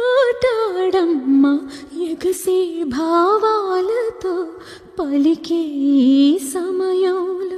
మాట్లాడమ్మ ఎగసే భావాలతో పలికే సమయం.